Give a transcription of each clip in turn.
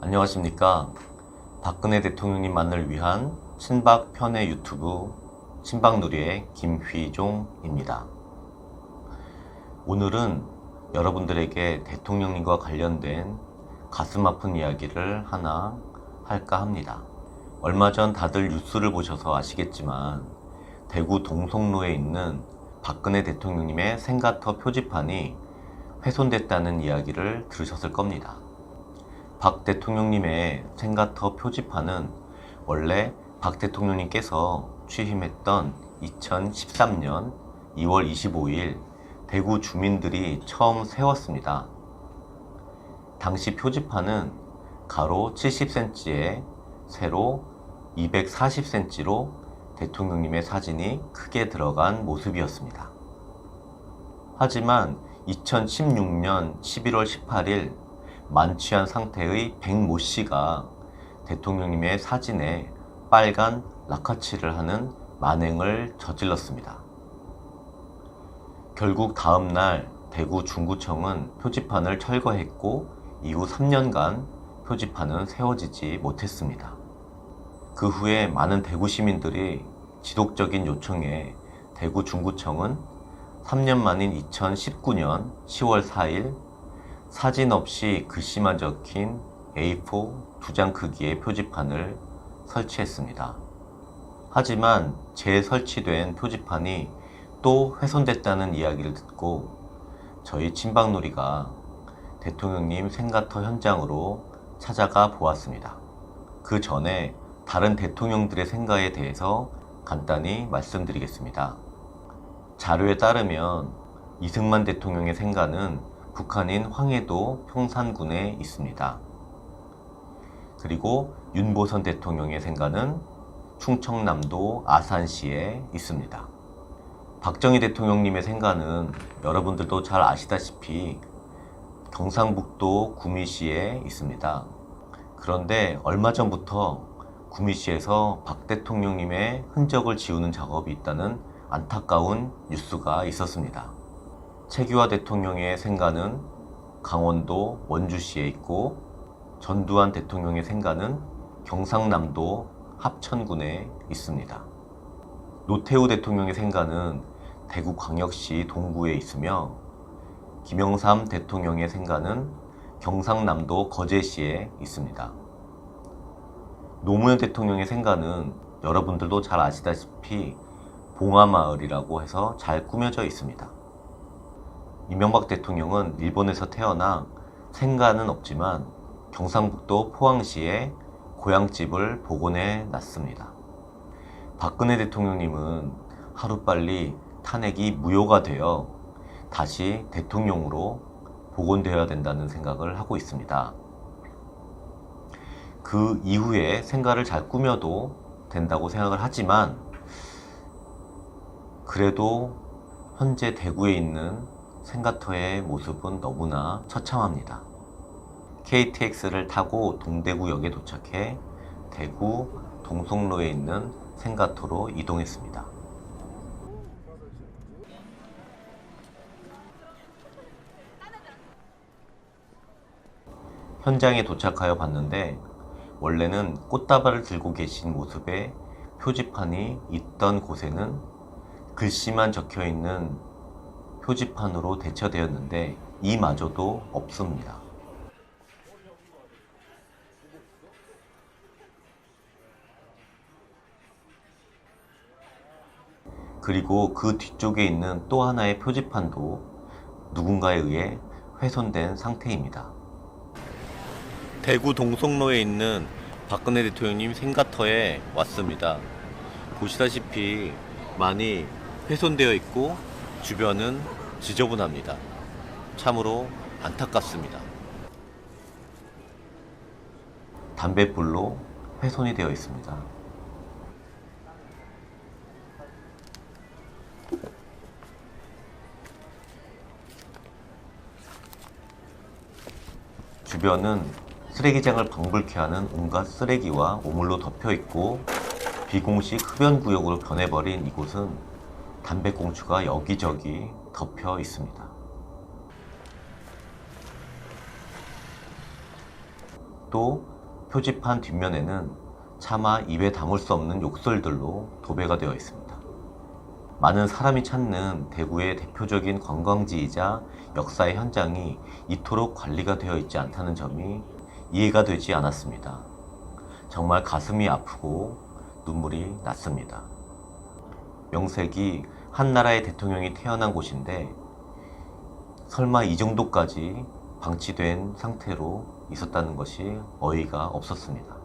안녕하십니까. 박근혜 대통령님 만을 위한 친박 편의 유튜브 친박누리의 김휘종입니다. 오늘은 여러분들에게 대통령님과 관련된 가슴 아픈 이야기를 하나 할까 합니다. 얼마 전 다들 뉴스를 보셔서 아시겠지만 대구 동성로에 있는 박근혜 대통령님의 생가터 표지판이 훼손됐다는 이야기를 들으셨을 겁니다. 박 대통령님의 생가터 표지판은 원래 박 대통령님께서 취임했던 2013년 2월 25일 대구 주민들이 처음 세웠습니다. 당시 표지판은 가로 70cm에 세로 240cm로 대통령님의 사진이 크게 들어간 모습이었습니다. 하지만 2016년 11월 18일 만취한 상태의 백모 씨가 대통령님의 사진에 빨간 라카치를 하는 만행을 저질렀습니다. 결국 다음 날 대구 중구청은 표지판을 철거했고 이후 3년간 표지판은 세워지지 못했습니다. 그 후에 많은 대구 시민들이 지속적인 요청에 대구 중구청은 3년 만인 2019년 10월 4일 사진 없이 글씨만 적힌 A4 두 장 크기의 표지판을 설치했습니다. 하지만 재설치된 표지판이 또 훼손됐다는 이야기를 듣고 저희 친박놀이가 대통령님 생가터 현장으로 찾아가 보았습니다. 그 전에 다른 대통령들의 생가에 대해서 간단히 말씀드리겠습니다. 자료에 따르면 이승만 대통령의 생가는 북한인 황해도 평산군에 있습니다. 그리고 윤보선 대통령의 생가는 충청남도 아산시에 있습니다. 박정희 대통령님의 생가는 여러분들도 잘 아시다시피 경상북도 구미시에 있습니다. 그런데 얼마 전부터 구미시에서 박 대통령님의 흔적을 지우는 작업이 있다는 안타까운 뉴스가 있었습니다. 최규하 대통령의 생가는 강원도 원주시에 있고 전두환 대통령의 생가는 경상남도 합천군에 있습니다. 노태우 대통령의 생가는 대구 광역시 동구에 있으며 김영삼 대통령의 생가는 경상남도 거제시에 있습니다. 노무현 대통령의 생가는 여러분들도 잘 아시다시피 봉화마을이라고 해서 잘 꾸며져 있습니다. 이명박 대통령은 일본에서 태어나 생가는 없지만 경상북도 포항시에 고향집을 복원해 놨습니다. 박근혜 대통령님은 하루빨리 탄핵이 무효가 되어 다시 대통령으로 복원되어야 된다는 생각을 하고 있습니다. 그 이후에 생가를 잘 꾸며도 된다고 생각을 하지만 그래도 현재 대구에 있는 생가터의 모습은 너무나 처참합니다. KTX를 타고 동대구역에 도착해 대구 동성로에 있는 생가터로 이동했습니다. 현장에 도착하여 봤는데 원래는 꽃다발을 들고 계신 모습의 표지판이 있던 곳에는 글씨만 적혀 있는 표지판으로 대처되었는데 이마저도 없습니다. 그리고 그 뒤쪽에 있는 또 하나의 표지판도 누군가에 의해 훼손된 상태입니다. 대구 동성로에 있는 박근혜 대통령님 생가터에 왔습니다. 보시다시피 많이 훼손되어 있고 주변은 지저분합니다. 참으로 안타깝습니다. 담배불로 훼손이 되어 있습니다. 주변은 쓰레기장을 방불케 하는 온갖 쓰레기와 오물로 덮여 있고 비공식 흡연 구역으로 변해버린 이곳은 담배꽁초가 여기저기 덮여 있습니다. 또 표지판 뒷면에는 차마 입에 담을 수 없는 욕설들로 도배가 되어 있습니다. 많은 사람이 찾는 대구의 대표적인 관광지이자 역사의 현장이 이토록 관리가 되어 있지 않다는 점이 이해가 되지 않았습니다. 정말 가슴이 아프고 눈물이 났습니다. 명색이 한 나라의 대통령이 태어난 곳인데 설마 이 정도까지 방치된 상태로 있었다는 것이 어이가 없었습니다.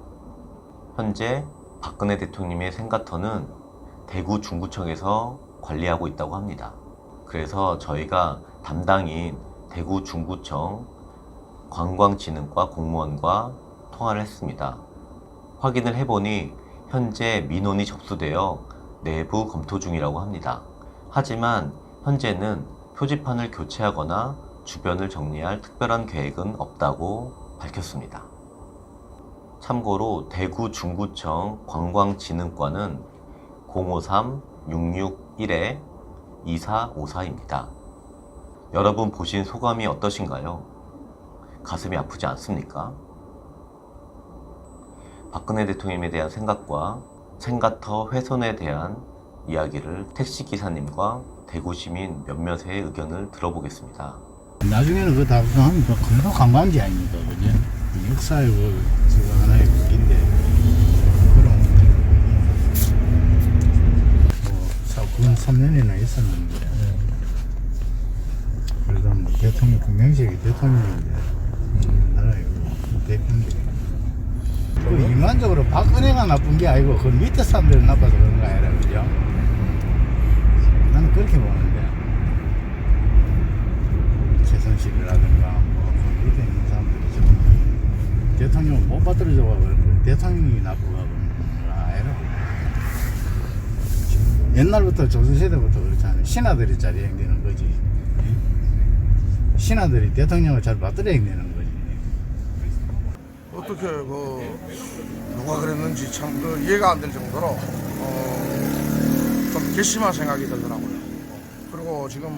현재 박근혜 대통령의 생가터는 대구 중구청에서 관리하고 있다고 합니다. 그래서 저희가 담당인 대구 중구청 관광진흥과 공무원과 통화를 했습니다. 확인을 해보니 현재 민원이 접수되어 내부 검토 중이라고 합니다. 하지만 현재는 표지판을 교체하거나 주변을 정리할 특별한 계획은 없다고 밝혔습니다. 참고로 대구 중구청 관광진흥과는 053-661-2454입니다. 여러분 보신 소감이 어떠신가요? 가슴이 아프지 않습니까? 박근혜 대통령에 대한 생각과 생가터 훼손에 대한 이야기를 택시 기사님과 대구 시민 몇몇의 의견을 들어보겠습니다. 나중에는 그거 다 하면 그거 관광지 아닙니까, 그지? 역사의 그, 지금 하나의 극인데, 그런, 뭐, 사, 그건 3년이나 있었는데, 그래도 뭐, 대통령, 분명식이 대통령인데, 음, 나라의 그 대표인데. 그 인간적으로 박근혜가 나쁜 게 아니고, 그 밑에 사람들이 나빠서 그런 거 아니라, 그죠? 나는 그렇게 보는데. 최선실이라든가 뭐그 밑에 있는 사람들이 지금 대통령 못 받들어줘가 그러고 대통령이 나쁘가 그러는 거 아니라 옛날부터 조선시대부터 그렇잖아요 신하들이 잘 이행되는 거지 예? 신하들이 대통령을 잘 받들어야 되는 거지 어떻게 그 누가 그랬는지 참 그 이해가 안 될 정도로 어, 좀 괘씸한 생각이 들더라고요. 그리고 지금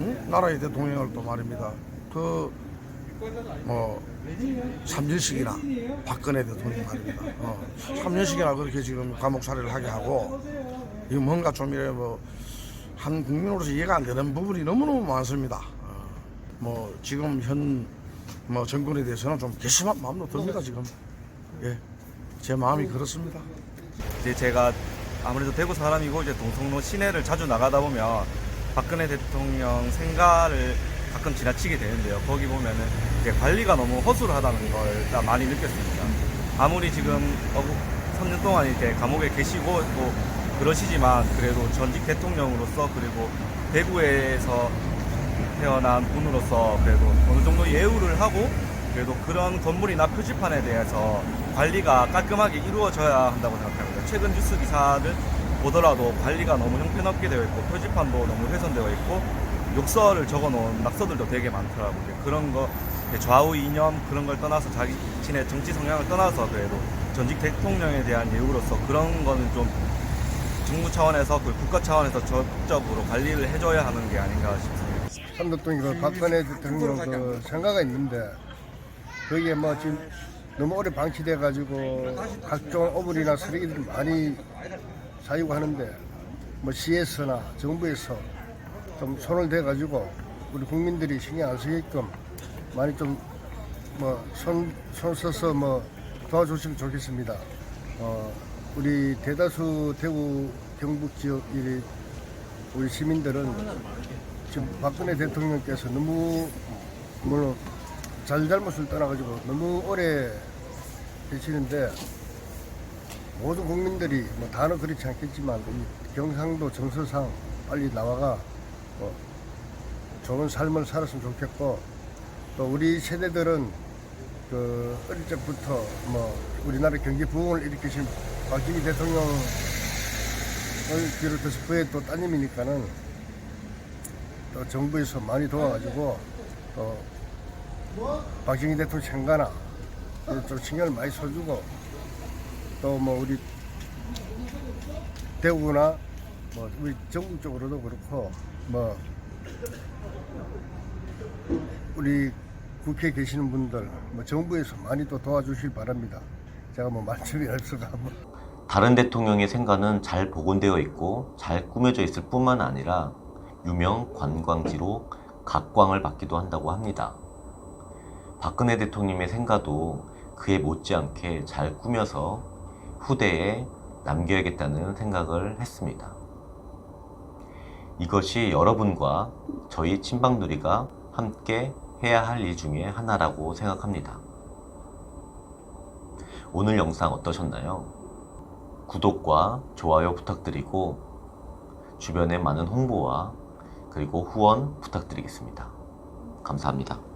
응? 나라의 대통령을 또 말입니다. 그 뭐 3년씩이나 박근혜 대통령 말입니다. 어, 3년씩이나 그렇게 지금 감옥 살이를 하게 하고 이 뭔가 좀 이래 뭐 한 국민으로서 이해가 안 되는 부분이 너무너무 많습니다. 어, 뭐 지금 현 뭐 정권에 대해서는 좀 괘씸한 마음도 듭니다 지금. 예, 제 마음이 그렇습니다. 이제 제가 아무래도 대구 사람이고 이제 동성로 시내를 자주 나가다 보면 박근혜 대통령 생가를 가끔 지나치게 되는데요. 거기 보면은 이제 관리가 너무 허술하다는 걸 일단 많이 느꼈습니다. 아무리 지금 어, 3년 동안 이제 감옥에 계시고 또 그러시지만 그래도 전직 대통령으로서 그리고 대구에서 태어난 분으로서 그래도 어느 정도 예우를 하고 그래도 그런 건물이나 표지판에 대해서 관리가 깔끔하게 이루어져야 한다고 생각합니다. 최근 뉴스 기사를 보더라도 관리가 너무 형편없게 되어 있고 표지판도 너무 훼손되어 있고 욕설을 적어놓은 낙서들도 되게 많더라고요. 그런 거 좌우 이념 그런 걸 떠나서 자기 자신의 정치 성향을 떠나서 그래도 전직 대통령에 대한 예우로서 그런 거는 좀 정부 차원에서 그 국가 차원에서 적극적으로 관리를 해줘야 하는 게 아닌가 싶습니다. 한 대통령 그 박근혜 대통령 그 생가가 있는데 거기에 뭐 지금 너무 오래 방치돼 가지고 각종 어물이나 쓰레기들이 많이 사유고 하는데 뭐 시에서나 정부에서 좀 손을 대 가지고 우리 국민들이 신경 안 쓰게끔 많이 좀 뭐 손 손 써서 뭐 도와주시면 좋겠습니다. 어 우리 대다수 대구 경북 지역 이 우리 시민들은 지금 박근혜 대통령께서 너무 뭐 잘잘못을 떠나가지고 너무 오래 계시는데 모든 국민들이 뭐 다는 그렇지 않겠지만 이 경상도 정서상 빨리 나와가 뭐 좋은 삶을 살았으면 좋겠고 또 우리 세대들은 그 어릴 적부터 뭐 우리나라 경제 부흥을 일으키신 박정희 대통령을 비롯해서 그의 또 따님이니까는 또 정부에서 많이 도와가지고 또 박정희 대통령 생가나 또 신경을 많이 써주고 또 뭐 우리 대구나 뭐 우리 전국 적으로도 그렇고 뭐 우리 국회에 계시는 분들 뭐 정부에서 많이 또 도와주실 바랍니다. 제가 뭐 말씀이 없어서 한번 다른 대통령의 생가는 잘 복원되어 있고 잘 꾸며져 있을 뿐만 아니라 유명 관광지로 각광을 받기도 한다고 합니다. 박근혜 대통령의 생가도 그에 못지않게 잘 꾸며서 후대에 남겨야겠다는 생각을 했습니다. 이것이 여러분과 저희 친방누리가 함께 해야 할 일 중에 하나라고 생각합니다. 오늘 영상 어떠셨나요? 구독과 좋아요 부탁드리고 주변에 많은 홍보와 그리고 후원 부탁드리겠습니다. 감사합니다.